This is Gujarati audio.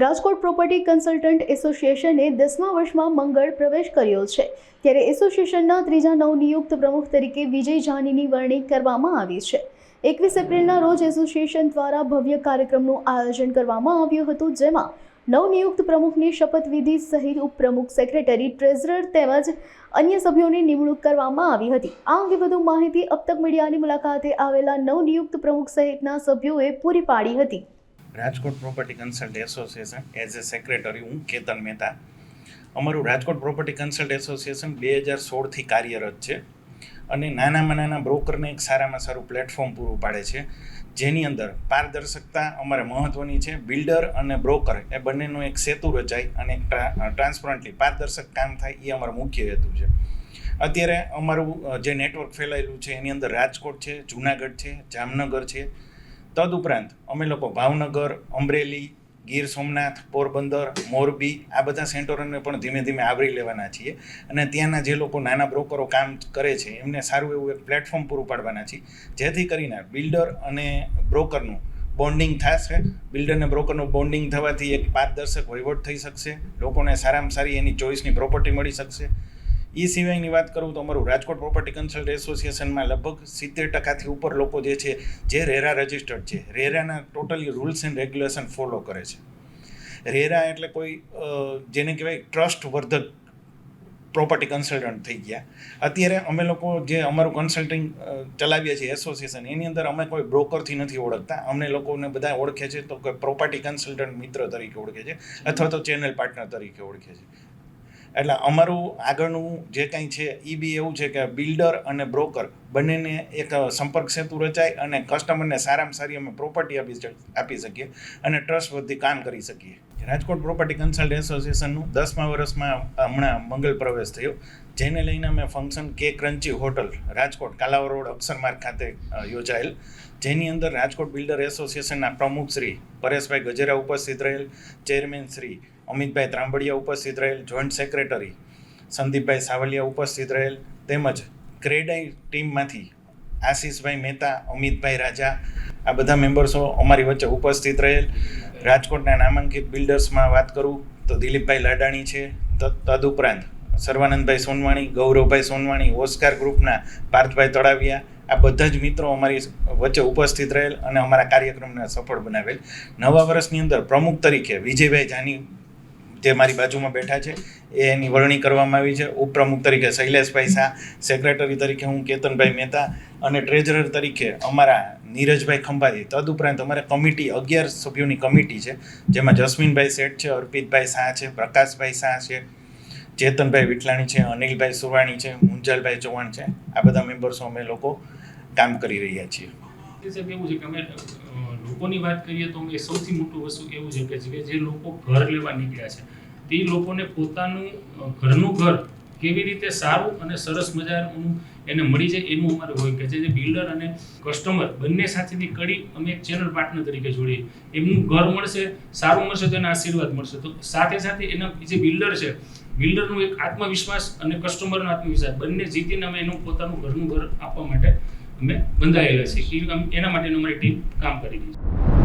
રાજકોટ પ્રોપર્ટી કન્સલ્ટન્ટ એસોસિએશને દસમા વર્ષમાં મંગળ પ્રવેશ કર્યો છે. ત્યારે એસોસિએશનના ત્રીજા નવનિયુક્ત પ્રમુખ તરીકે વિજય જાનીની વરણી કરવામાં આવી છે. એકવીસ એપ્રિલના રોજ એસોસિએશન દ્વારા ભવ્ય કાર્યક્રમનું આયોજન કરવામાં આવ્યું હતું, જેમાં નવનિયુક્ત પ્રમુખની શપથવિધિ સહિત ઉપપ્રમુખ સેક્રેટરી, ટ્રેઝરર તેમજ અન્ય સભ્યોની નિમણૂક કરવામાં આવી હતી. આ અંગે વધુ માહિતી અબતક મીડિયાની મુલાકાતે આવેલા નવનિયુક્ત પ્રમુખ સહિતના સભ્યોએ પૂરી પાડી હતી. Rajkot property consult association as a secretary હું કેતન મહેતા. અમારું રાજકોટ પ્રોપર્ટી કન્સલ્ટ એસોસિએશન બે હજાર સોળથી કાર્યરત છે અને નાનામાં નાના બ્રોકરને એક સારામાં સારું પ્લેટફોર્મ પૂરું પાડે છે. જેની અંદર પારદર્શકતા અમારે મહત્ત્વની છે. બિલ્ડર અને બ્રોકર એ બંનેનું એક સેતુ રચાય અને ટ્રાન્સપરન્ટલી પારદર્શક કામ થાય એ અમારો મુખ્ય હેતુ છે. અત્યારે અમારું જે નેટવર્ક ફેલાયેલું છે એની અંદર રાજકોટ છે, જુનાગઢ છે, જામનગર છે તદુપરાંત અમે લોકો ભાવનગર, અમરેલી, ગીર સોમનાથ, પોરબંદર, મોરબી આ બધા સેન્ટરોને પણ ધીમે ધીમે આવરી લેવાના છીએ અને ત્યાંના જે લોકો નાના બ્રોકરો કામ કરે છે, એમને સારું એવું એક પ્લેટફોર્મ પૂરું પાડવાના છીએ, જેથી કરીને બિલ્ડર અને બ્રોકરનું બોન્ડિંગ થશે બિલ્ડરને બ્રોકરનું બોન્ડિંગ થવાથી એક પારદર્શક વહીવટ થઈ શકશે, લોકોને સારામાં સારી એની ચોઈસની પ્રોપર્ટી મળી શકશે એ સિવાયની વાત કરું તો અમારું રાજકોટ પ્રોપર્ટી કન્સલ્ટ એસોસિએશનમાં લગભગ સિત્તેર ટકાથી ઉપર લોકો જે છે, જે રેરા રજિસ્ટર્ડ છે, રેરાના totally rules and regulation follow કરે છે. રેરા એટલે કોઈ જેને કહેવાય ટ્રસ્ટ વર્ધક પ્રોપર્ટી કન્સલ્ટન્ટ થઈ ગયા. અત્યારે અમે લોકો જે અમારું કન્સલ્ટિંગ ચલાવીએ છીએ એસોસિએશન એની અંદર અમે કોઈ બ્રોકરથી નથી ઓળખતા. અમને લોકોને બધા ઓળખે છે તો કોઈ પ્રોપર્ટી કન્સલ્ટન્ટ મિત્ર તરીકે ઓળખે છે અથવા તો ચેનલ પાર્ટનર તરીકે ઓળખે છે. એટલે અમારું આગળનું જે કાંઈ છે એ બી એવું છે કે બિલ્ડર અને બ્રોકર બંનેને એક સંપર્ક સેતુ રચાય અને કસ્ટમરને સારામાં સારી અમે પ્રોપર્ટી આપી આપી શકીએ અને ટ્રસ્ટ વધી કામ કરી શકીએ. રાજકોટ પ્રોપર્ટી કન્સલ્ટ એસોસિએશનનું દસમા વર્ષમાં હમણાં મંગલ પ્રવેશ થયો. જેને લઈને અમે ફંક્શન કે crunchy hotel Rajkot Kalavad road Aksharmarg ખાતે યોજાયેલ. જેની અંદર રાજકોટ બિલ્ડર એસોસિએશનના પ્રમુખ શ્રી પરેશભાઈ ગજેરા ઉપસ્થિત રહેલ ચેરમેન શ્રી અમિતભાઈ ત્રાંબડિયા ઉપસ્થિત રહેલ જોઈન્ટ સેક્રેટરી સંદીપભાઈ સાવલિયા ઉપસ્થિત રહેલ, તેમજ ક્રેડાઈ ટીમમાંથી આશીષભાઈ મહેતા, અમિતભાઈ રાજા, આ બધા મેમ્બર્સો અમારી વચ્ચે ઉપસ્થિત રહેલ. રાજકોટના નામાંકિત બિલ્ડર્સમાં વાત કરું તો દિલીપભાઈ લાડાણી છે તદુપરાંત સર્વાનંદભાઈ સોનવાણી, ગૌરવભાઈ સોનવાણી, ઓસ્કાર ગ્રુપના પાર્થભાઈ તળાવિયા, આ બધા જ મિત્રો અમારી વચ્ચે ઉપસ્થિત રહેલ અને અમારા કાર્યક્રમને સફળ બનાવેલ. નવા વર્ષની અંદર પ્રમુખ તરીકે વિજયભાઈ જાની જે મારી બાજુમાં બેઠા છે એની વરણી કરવામાં આવી છે. ઉપપ્રમુખ તરીકે શૈલેષભાઈ શાહ સેક્રેટરી તરીકે હું કેતનભાઈ મહેતા અને ટ્રેઝરર તરીકે અમારા નીરજભાઈ ખંભાતી. તદુપરાંત અમારે કમિટી, અગિયાર સભ્યોની કમિટી છે, જેમાં જસ્મીનભાઈ શેઠ છે, અર્પિતભાઈ શાહ છે, પ્રકાશભાઈ શાહ છે, ચેતનભાઈ વિઠલાણી છે, અનિલભાઈ સુવાણી છે, મુંજલભાઈ ચૌહાણ છે. આ બધા મેમ્બર્સો અમે લોકો કામ કરી રહ્યા છીએ. લોકોની વાત કરીએ તો એ સૌથી મોટું વસ્તુ એવું છે કે જે લોકો ઘર લેવા નીકળ્યા છે. તે લોકોને પોતાનું ઘરનું ઘર કેવી રીતે સારું અને સરસ મજાનું એને મળી જાય એનું અમારે હોય કે જે બિલ્ડર અને કસ્ટમર બંને સાથેની કડી અમે એક ચેનલ પાર્ટનર તરીકે જોડીએ. એમનું ઘર મળશે, સારું મળશે તો એને આશીર્વાદ મળશે. તો સાથે સાથે એના જે બિલ્ડર છે, બિલ્ડરનું એક આત્મવિશ્વાસ અને કસ્ટમરનો આત્મવિશ્વાસ બંને જીતીને અમે એનું પોતાનું ઘરનું ઘર આપવા માટે અમે બંધાયેલા છીએ. એના માટેનું અમારી ટીમ કામ કરી રહી છે.